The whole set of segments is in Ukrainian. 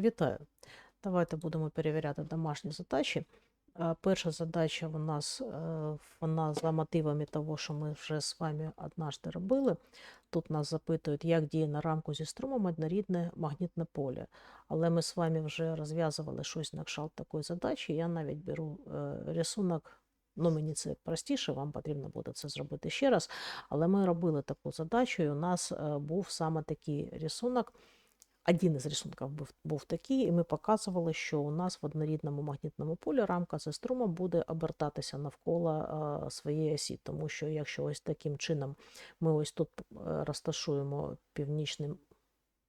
Вітаю! Давайте будемо перевіряти домашні задачі. Е, Перша задача у нас е, вона за мотивами того, що ми вже з вами однажды робили. Тут нас запитують, як діє на рамку зі струмом однорідне магнітне поле. Але ми з вами вже розв'язували щось на кшталт такої задачі. Я навіть беру е, рисунок. Ну, мені це простіше, вам потрібно буде це зробити ще раз. Але ми робили таку задачу, і у нас був саме такий рисунок. Один із рисунків був, був такий, і ми показували, що у нас в однорідному магнітному полі рамка зі струмом буде обертатися навколо е, своєї осі. Тому що якщо ось таким чином ми ось тут е, розташуємо північний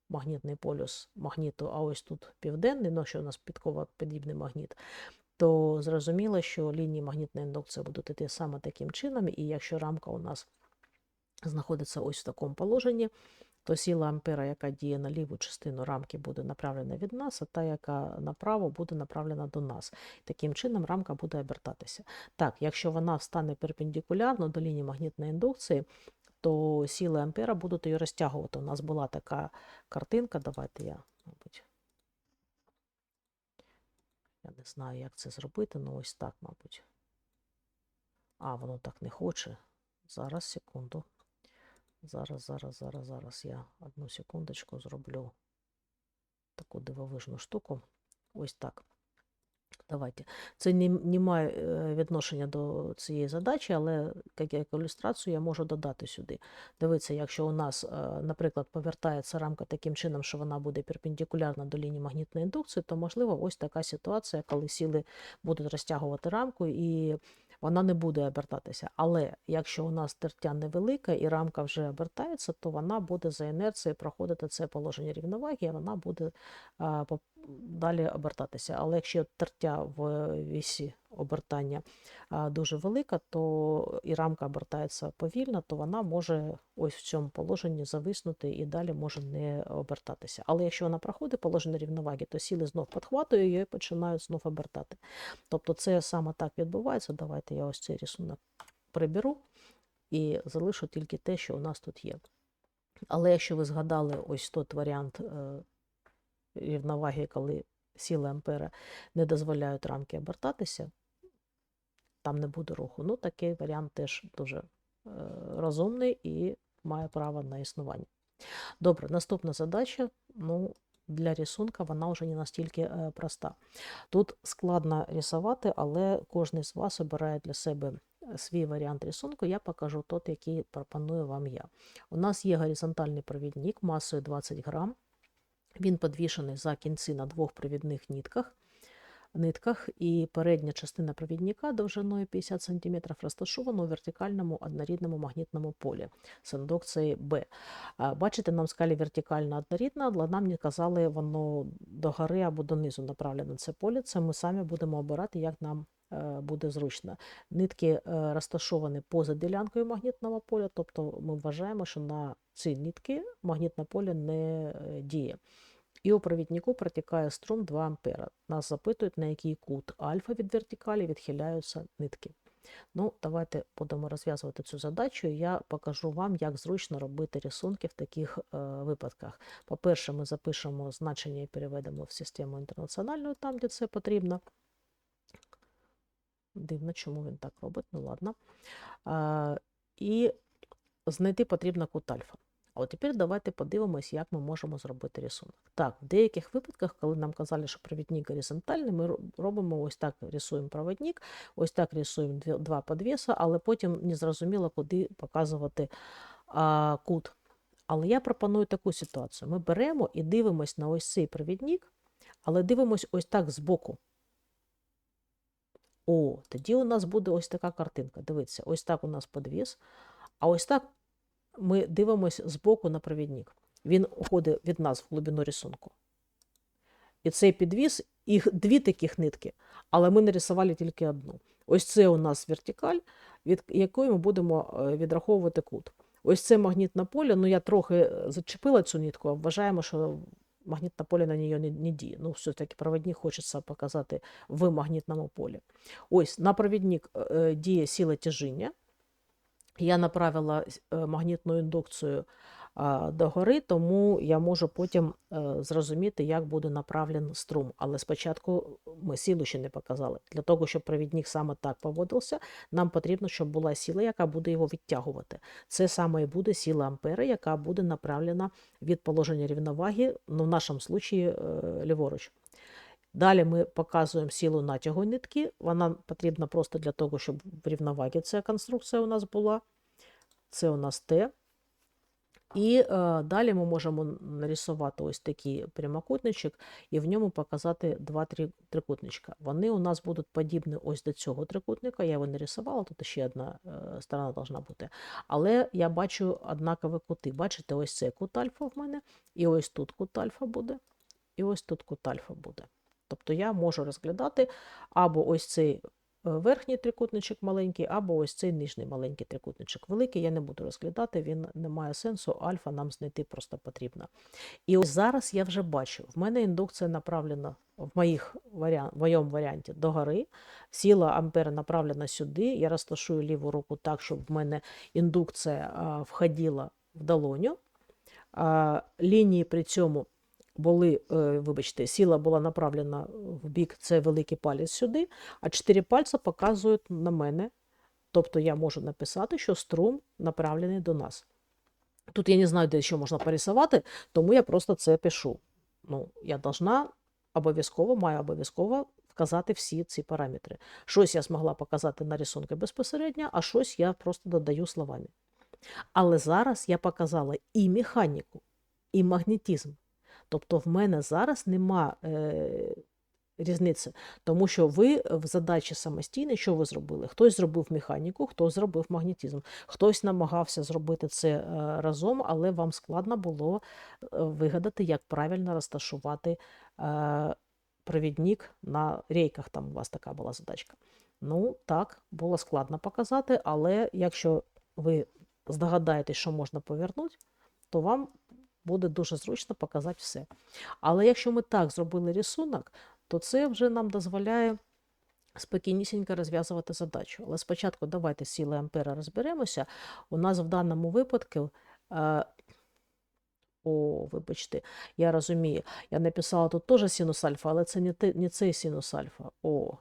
магнітний полюс магніту, а ось тут південний, ну що у нас підково-подібний магніт, то зрозуміло, що лінії магнітної індукції будуть йти саме таким чином, і якщо рамка у нас знаходиться ось в такому положенні, то сила ампера, яка діє на ліву частину рамки, буде направлена від нас, а та, яка направо, буде направлена до нас. Таким чином рамка буде обертатися. Так, якщо вона стане перпендикулярно до лінії магнітної індукції, то сили ампера будуть її розтягувати. У нас була така картинка, давайте я, мабуть. Я не знаю, як це зробити, але ось так, мабуть. А, воно так не хоче. Зараз, секунду. Зараз, зараз, зараз, зараз я одну секундочку зроблю таку дивовижну штуку. Ось так. Давайте. Це не, не має е, відношення до цієї задачі, але як, ілюстрацію я можу додати сюди. Дивіться, якщо у нас, е, наприклад, повертається рамка таким чином, що вона буде перпендикулярна до лінії магнітної індукції, то можливо ось така ситуація, коли сили будуть розтягувати рамку і вона не буде обертатися. Але якщо у нас тертя невелика і рамка вже обертається, то вона буде за інерцією проходити це положення рівноваги, і вона буде далі обертатися. Але якщо тертя в вісі обертання дуже велика, то і рамка обертається повільно, то вона може ось в цьому положенні зависнути і далі може не обертатися. Але якщо вона проходить положення рівноваги, то сіли знов підхватують її і починають знов обертати. Тобто це саме так відбувається. Давайте я ось цей рисунок приберу і залишу тільки те, що у нас тут є. Але якщо ви згадали ось тот варіант е, рівноваги, коли сили ампера не дозволяють рамки обертатися, там не буде руху. Ну, такий варіант теж дуже е, розумний і має право на існування. Добре, наступна задача. Ну, для рисунка вона вже не настільки е, проста. Тут складно рисувати, але кожен з вас обирає для себе свій варіант рисунку. Я покажу тот, який пропоную вам я. У нас є горизонтальний провідник масою 20 грам. Він підвішений за кінці на двох провідних нитках нитках, і передня частина провідника довжиною 50 см розташована у вертикальному однорідному магнітному полі з індукцією B. Бачите, нам скалі вертикально однорідна, але нам не казали, воно догори або донизу направлено це поле. Це ми самі будемо обирати, як нам е, буде зручно. Нитки е, розташовані поза ділянкою магнітного поля, тобто ми вважаємо, що на ці нитки магнітне поле не е, діє. І у провіднику протікає струм 2 А. Нас запитують, на який кут альфа від вертикалі відхиляються нитки. Ну, Давайте будемо розв'язувати цю задачу, і я покажу вам, як зручно робити рисунки в таких е, випадках. По-перше, ми запишемо значення і переведемо в систему інтернаціональну, там, де це потрібно. Дивно, чому він так робить, ну ладно. Е, і знайти потрібно кут альфа. А от тепер давайте подивимось, як ми можемо зробити рисунок. Так, в деяких випадках, коли нам казали, що провідник горизонтальний, ми робимо ось так рисуємо проводник, ось так рисуємо два підвіса, але потім не зрозуміло, куди показувати а, кут. Але я пропоную таку ситуацію. Ми беремо і дивимось на ось цей провідник, але дивимось ось так збоку. О, тоді у нас буде ось така картинка. Дивіться, ось так у нас подвіс, а ось так ми дивимося збоку на провідник. Він уходить від нас в глибину рисунку. І цей підвіз, їх дві таких нитки, але ми нарисували тільки одну. Ось це у нас вертикаль, від якої ми будемо е, відраховувати кут. Ось це магнітне поле. Ну, я трохи е, зачепила цю нитку, а вважаємо, що магнітне поле на неї не, не діє. Ну, все-таки провідник хочеться показати в магнітному полі. Ось на провідник е, діє сила тяжіння. Я направила э, магнітну індукцію догори, тому я можу потім е, зрозуміти, як буде направлен струм. Але спочатку ми силу ще не показали. Для того, щоб провідник саме так поводився, нам потрібно, щоб була сила, яка буде його відтягувати. Це саме і буде сила ампера, яка буде направлена від положення рівноваги, ну в нашому е, ліворуч. Далі ми показуємо силу натягу нитки. Вона потрібна просто для того, щоб в рівновагі ця конструкція у нас була. Це у нас Т. І е, далі ми можемо нарисувати ось такий прямокутничок і в ньому показати два три, трикутничка. Вони у нас будуть подібні ось до цього трикутника. Я його нарисувала, тут ще одна е, сторона должна бути. Але я бачу однакові кути. Бачите, ось цей кут альфа в мене, і ось тут кут альфа буде, і ось тут кут альфа буде. Тобто я можу розглядати або ось цей е, верхній трикутничок маленький, або ось цей нижній маленький трикутничок. Великий я не буду розглядати, він не має сенсу, альфа нам знайти просто потрібно. І ось зараз я вже бачу, в мене індукція направлена в, моїх варіан... в моєму варіанті догори, сила ампера направлена сюди, я розташую ліву руку так, щоб в мене індукція входила в долоню. Лінії при цьому були, е, вибачте, сила була направлена в бік, це великий палець сюди, а чотири пальця показують на мене. Тобто я можу написати, що струм направлений до нас. Тут я не знаю, де що можна порисувати, тому я просто це пишу. Ну, Я должна обов'язково, маю обов'язково вказати всі ці параметри. Щось я змогла показати на рисунку безпосередньо, а щось я просто додаю словами. Але зараз я показала і механіку, і магнетизм. Тобто в мене зараз нема е, різниці, тому що ви в задачі самостійно, що ви зробили? Хтось зробив механіку, хтось зробив магнетизм, хтось намагався зробити це е, разом, але вам складно було е, вигадати, як правильно розташувати е, провідник на рейках. Там у вас така була задачка. Ну, так, було складно показати, але якщо ви здогадаєтесь, що можна повернути, то вам буде дуже зручно показати все. Але якщо ми так зробили рисунок, то це вже нам дозволяє спокійнісінько розв'язувати задачу. Але спочатку давайте сіли ампера розберемося. У нас в даному випадку. Е, о, вибачте, я розумію. Я написала тут теж синус альфа, але це не, не цей синус альфа. О,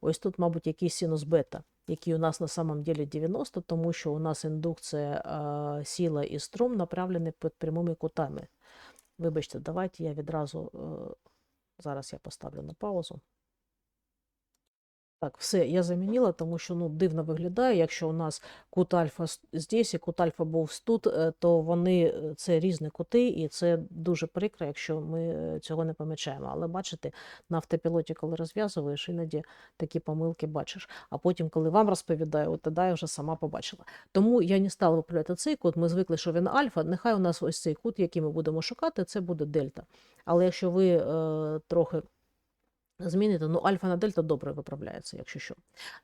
ось тут, мабуть, якийсь синус бета який у нас на самом деле 90, тому що у нас індукція сіла і струм направлені під прямими кутами. Вибачте, давайте я відразу е, зараз я поставлю на паузу. Так, все, я замінила, тому що ну, дивно виглядає. Якщо у нас кут альфа здесь і кут альфа був тут, е, то вони е, це різні кути, і це дуже прикро, якщо ми е, цього не помічаємо. Але бачите, на автопілоті, коли розв'язуєш, іноді такі помилки бачиш. А потім, коли вам розповідаю, от тоді я вже сама побачила. Тому я не стала виправляти цей кут. Ми звикли, що він альфа. Нехай у нас ось цей кут, який ми будемо шукати, це буде дельта. Але якщо ви е, трохи Змінити, ну, альфа на дельта добре виправляється, якщо що.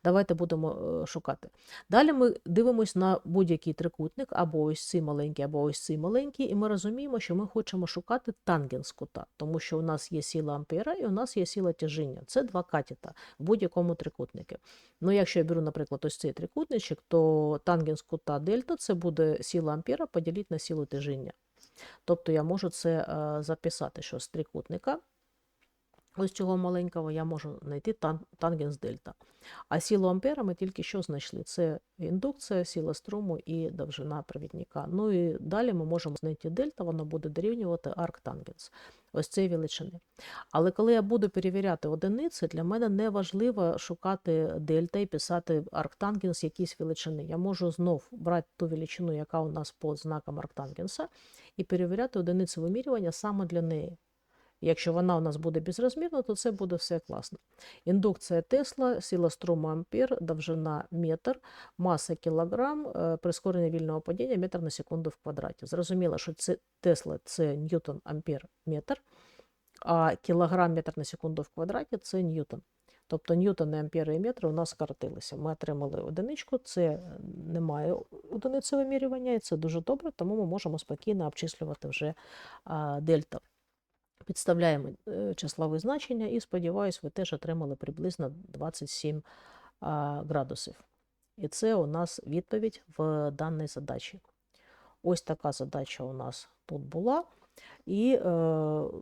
Давайте будемо е, шукати. Далі ми дивимося на будь-який трикутник, або ось цей маленький, або ось цей маленький, і ми розуміємо, що ми хочемо шукати тангенс кута, тому що у нас є сила ампера і у нас є сила тяжіння. Це два катета в будь-якому трикутнику. Ну, Якщо я беру, наприклад, ось цей трикутничок, то тангенс кута дельта це буде сила ампера поділити на силу тяжіння. Тобто я можу це е, записати, що з трикутника. Ось цього маленького я можу знайти тан тангенс дельта. А силу ампера ми тільки що знайшли. Це індукція, сила струму і довжина провідника. Ну і далі ми можемо знайти дельта, воно буде дорівнювати арктангенс. Ось цієї величини. Але коли я буду перевіряти одиниці, для мене не важливо шукати дельта і писати арктангенс якісь величини. Я можу знов брати ту величину, яка у нас по знаком арктангенса, і перевіряти одиниці вимірювання саме для неї. Якщо вона у нас буде безрозмірна, то це буде все класно. Індукція Тесла, сила струму ампер, довжина метр, маса кілограм, е, прискорення вільного падіння метр на секунду в квадраті. Зрозуміло, що це Тесла це ньютон ампер метр, а кілограм метр на секунду в квадраті це ньютон. Тобто ньютони, ампери і метри у нас скоротилися. Ми отримали одиничку, це немає одиниці вимірювання, і це дуже добре, тому ми можемо спокійно обчислювати вже а, дельта. Підставляємо е, числові значення і, сподіваюся, ви теж отримали приблизно 27 градусів. І це у нас відповідь в даній задачі. Ось така задача у нас тут була. І е,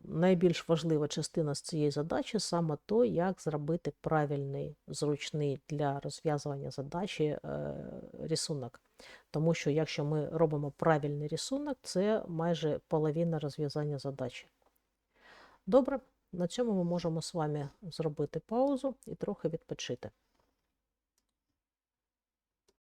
найбільш важлива частина з цієї задачі саме то, як зробити правильний, зручний для розв'язування задачі е, рисунок. Тому що якщо ми робимо правильний рисунок, це майже половина розв'язання задачі. Добре, на цьому ми можемо з вами зробити паузу і трохи відпочити.